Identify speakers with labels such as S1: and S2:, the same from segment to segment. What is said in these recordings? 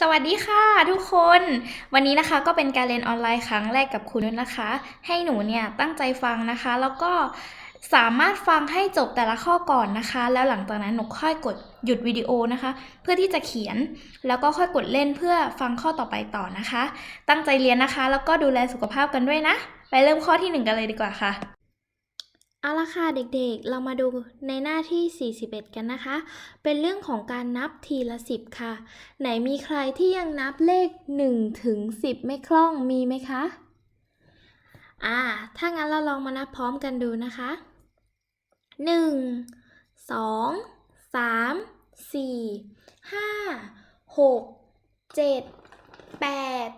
S1: สวัสดีค่ะทุกคน วันนี้นะคะก็เป็นการเรียนออนไลน์ครั้งแรกกับคุณนุชนะคะ ให้หนูเนี่ยตั้งใจฟังนะคะ แล้วก็สามารถฟังให้จบแต่ละข้อก่อนนะคะ แล้วหลังจากนั้นหนูค่อยกดหยุดวิดีโอนะคะ เพื่อที่จะเขียน แล้วก็ค่อยกดเล่นเพื่อฟังข้อต่อไปต่อนะคะ ตั้งใจเรียนนะคะ แล้วก็ดูแลสุขภาพกันด้วยนะ ไปเริ่มข้อที่หนึ่งกันเลยดีกว่าค่ะ
S2: เอาละค่ะเด็กๆ เรามาดูในหน้าที่ 41 กันนะคะ เป็นเรื่องของการนับทีละ 10 ค่ะ ไหนมีใครที่ยังนับเลข 1 ถึง 10 ไม่คล่องมีไหมคะ อ่า ถ้างั้นเราลองมานับพร้อมกันดูนะคะ 1 2 3 4 5 6 7 8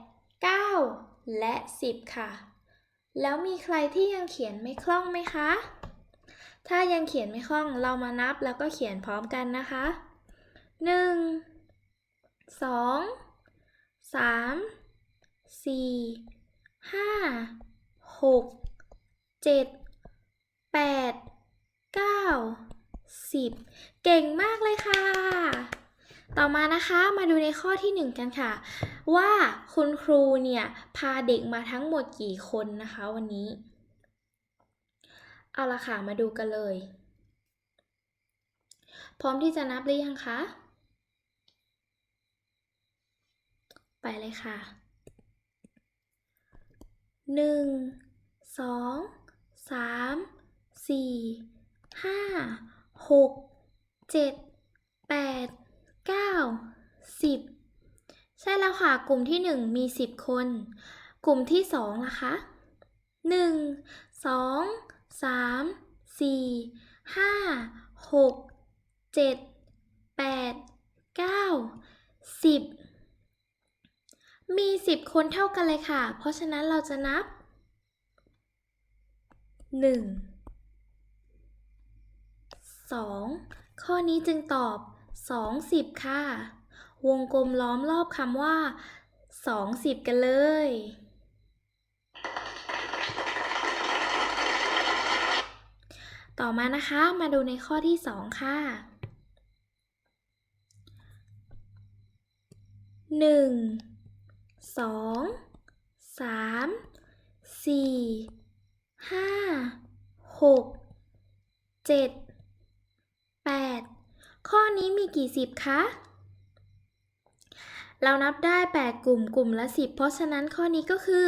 S2: 9 และ 10 ค่ะ แล้วมีใครที่ยังเขียนไม่คล่องไหมคะ ถ้ายังเขียนไม่คล่องเรามานับแล้วก็เขียนพร้อมกันนะคะ 1 2 3 4 5 6 7 8 9 10 เก่งมากเลยค่ะ ต่อมานะคะมาดูในข้อที่ 1 กันค่ะ ว่าคุณครูเนี่ย พาเด็กมาทั้งหมดกี่คนนะคะวันนี้ เอาละค่ะ มาดูกันเลย พร้อมที่จะนับหรือยังคะ ไปเลยค่ะหนึ่งสองสามสี่ห้าหกเจ็ดแปดเก้าสิบใช่แล้วค่ะ กลุ่มที่ 1 มี 10 คน กลุ่มที่2ล่ะคะ 1 2 3 4 5 6 7 8 9 10มี10คนเท่ากันเลยค่ะ เพราะฉะนั้นเราจะนับ1 2ข้อนี้จึงตอบ2 10ค่ะ วงกลมล้อมรอบคำว่า20กันเลย ต่อมานะคะมาดูในข้อที่ 2 ค่ะ 1 2 3 4 5 6 7 8 ข้อนี้มีกี่สิบคะ เรานับได้ 8 กลุ่มกลุ่มละ 10 เพราะฉะนั้นข้อนี้ก็คือ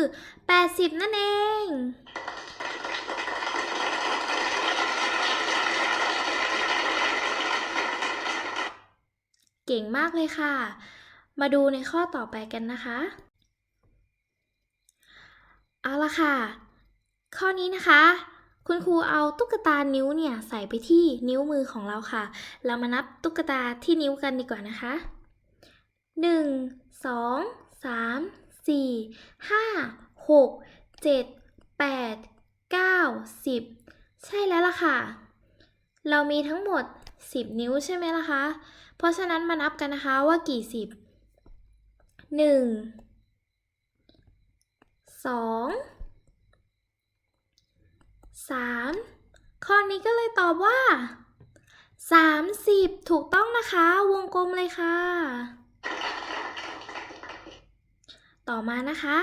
S2: 80 นั่นเอง ก่งมากเลยค่ะ มาดูในข้อต่อไปกันนะคะ เอาละค่ะ ข้อนี้นะคะ คุณครูเอาตุ๊กตานิ้วเนี่ยใส่ไปที่นิ้วมือของเราค่ะ เรามานับตุ๊กตาที่นิ้วกันดีกว่านะคะหนึ่งสองสามสี่ห้าหกเจ็ดแปดเก้าสิบใช่แล้วล่ะค่ะ เรามีทั้งหมด 10 นิ้วใช่ไหมล่ะคะ เพราะฉะนั้นมานับกันนะคะว่ากี่สิบหนึ่งสองสามข้อนี้ก็เลยตอบว่า30ถูกต้องนะคะ วงกลมเลยค่ะ ต่อมานะคะ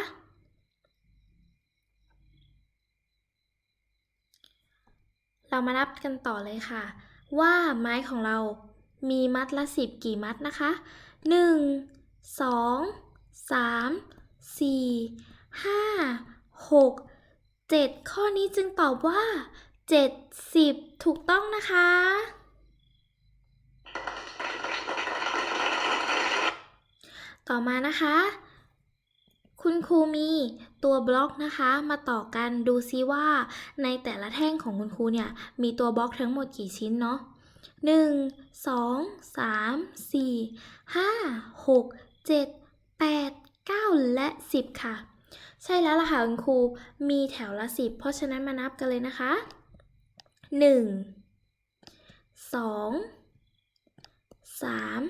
S2: เรามานับกันต่อเลยค่ะ ว่าไม้ของเรา มีมัดละสิบกี่มัดนะคะ 1 2 3 4 5 6 7 ข้อนี้จึงตอบว่า 70 ถูกต้องนะคะ ต่อมานะคะ คุณครูมีตัวบล็อกนะคะ มาต่อกันดูซิว่า ในแต่ละแท่งของคุณครูเนี่ย มีตัวบล็อกทั้งหมดกี่ชิ้นเนาะ หนึ่งสองสามสี่ห้าหกเจ็ดแปดเก้าและสิบค่ะ ใช่แล้วล่ะค่ะคุณครูมีแถวละสิบเพราะฉะนั้นมานับกันเลยนะคะหนึ่งสองสาม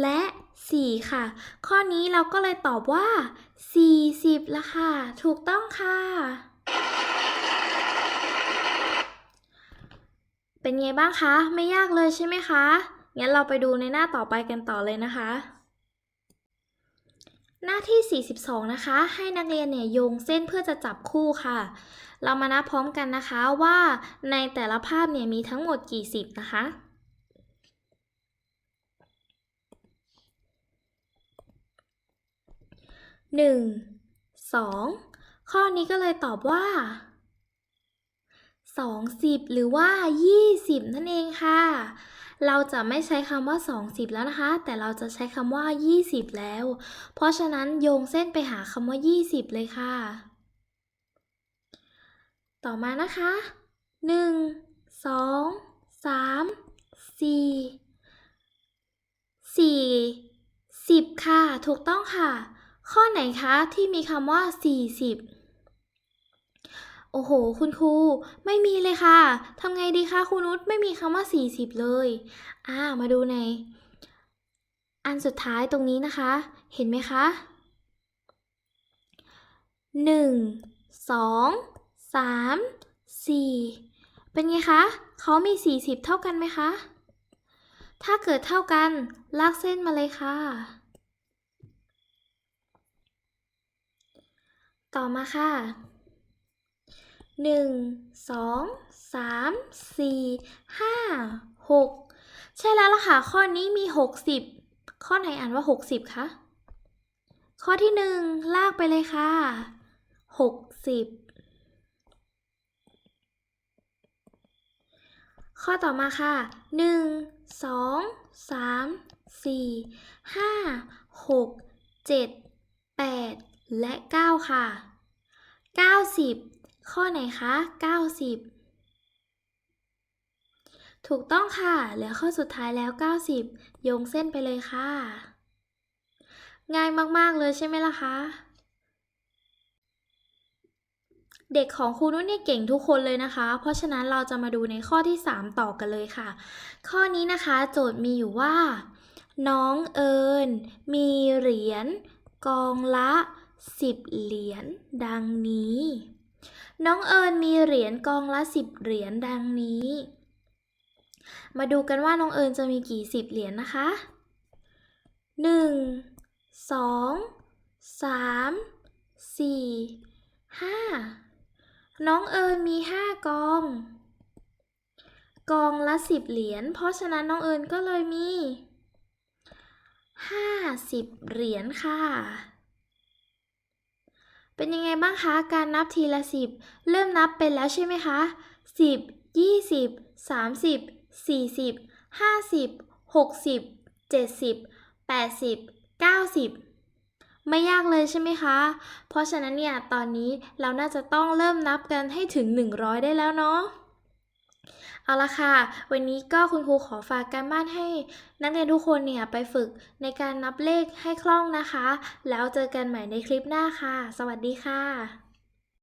S2: และ4ค่ะ ข้อนี้เราก็เลยตอบว่า 40ละค่ะ ถูกต้องค่ะ เป็นไงบ้างคะ ไม่ยากเลยใช่ไหมคะ งั้นเราไปดูในหน้าต่อไปกันต่อเลยนะคะ หน้าที่ 42 นะคะ ให้นักเรียนเนี่ยโยงเส้นเพื่อจะจับคู่ค่ะ เรามานับพร้อมกันนะคะว่าในแต่ละภาพเนี่ยมีทั้งหมดกี่สิบนะคะหนึ่งสองข้อนี้ก็เลยตอบว่า สองสิบหรือว่ายี่สิบนั่นเองค่ะ เราจะไม่ใช้คำว่าสองสิบแล้วนะคะ แต่เราจะใช้คำว่ายี่สิบแล้ว เพราะฉะนั้นโยงเส้นไปหาคำว่ายี่สิบเลยค่ะ ต่อมานะคะหนึ่งสองสามสี่สี่สิบค่ะ ถูกต้องค่ะ ข้อไหนคะที่มีคำว่าสี่สิบ โอ้โห คุณครู ไม่มีเลยค่ะ ทำไงดีคะครูนุชไม่มีคำว่า 40 เลย อ่า มาดูใน อันสุดท้ายตรงนี้นะคะ เห็นไหมคะ 1 2 3 4 เป็นไงคะ เขามี 40 เท่ากันไหมคะ ถ้าเกิดเท่ากัน ลากเส้นมาเลยค่ะ ต่อมาค่ะ หนึ่งสองสามสี่ห้าหกใช่แล้วล่ะค่ะ ข้อนี้มีหกสิบข้อไหนอ่านว่าหกสิบคะข้อที่หนึ่งลากไปเลยค่ะหกสิบข้อต่อมาค่ะหนึ่งสองสามสี่ห้าหกเจ็ดแปดและเก้าค่ะเก้าสิบ ข้อไหนคะ 90 ถูกต้องค่ะ เหลือข้อสุดท้ายแล้ว 90 โยงเส้นไปเลยค่ะ ง่ายมากๆเลยใช่ไหมล่ะคะ เด็กของครูนุ่นเนี่ยเก่งทุกคนเลยนะคะ เพราะฉะนั้นเราจะมาดูในข้อที่ 3 ต่อกันเลยค่ะ ข้อนี้นะคะ โจทย์มีอยู่ว่า น้องเอิญมีเหรียญกองละ 10 เหรียญดังนี้ น้องเอิญมีเหรียญกองละสิบเหรียญดังนี้ มาดูกันว่าน้องเอิญจะมีกี่สิบเหรียญนะคะหนึ่งสองสามสี่ห้าน้องเอิญมีห้ากอง กองละสิบเหรียญ เพราะฉะนั้นน้องเอิญก็เลยมีห้าสิบเหรียญค่ะ เป็นยังไงบ้างคะการนับทีละสิบเริ่มนับเป็นแล้วใช่ไหมคะสิบยี่สิบสามสิบสี่สิบห้าสิบหกสิบเจ็ดสิบแปดสิบเก้าสิบไม่ยากเลยใช่ไหมคะ เพราะฉะนั้นเนี่ย ตอนนี้เราน่าจะต้องเริ่มนับกันให้ถึง 100 ได้แล้วเนาะ เอาละค่ะ วันนี้ก็คุณครูขอฝากการบ้านให้ นักเรียนทุกคนเนี่ยไปฝึกในการนับเลขให้คล่องนะคะ แล้วเจอกันใหม่ในคลิปหน้าค่ะ สวัสดีค่ะ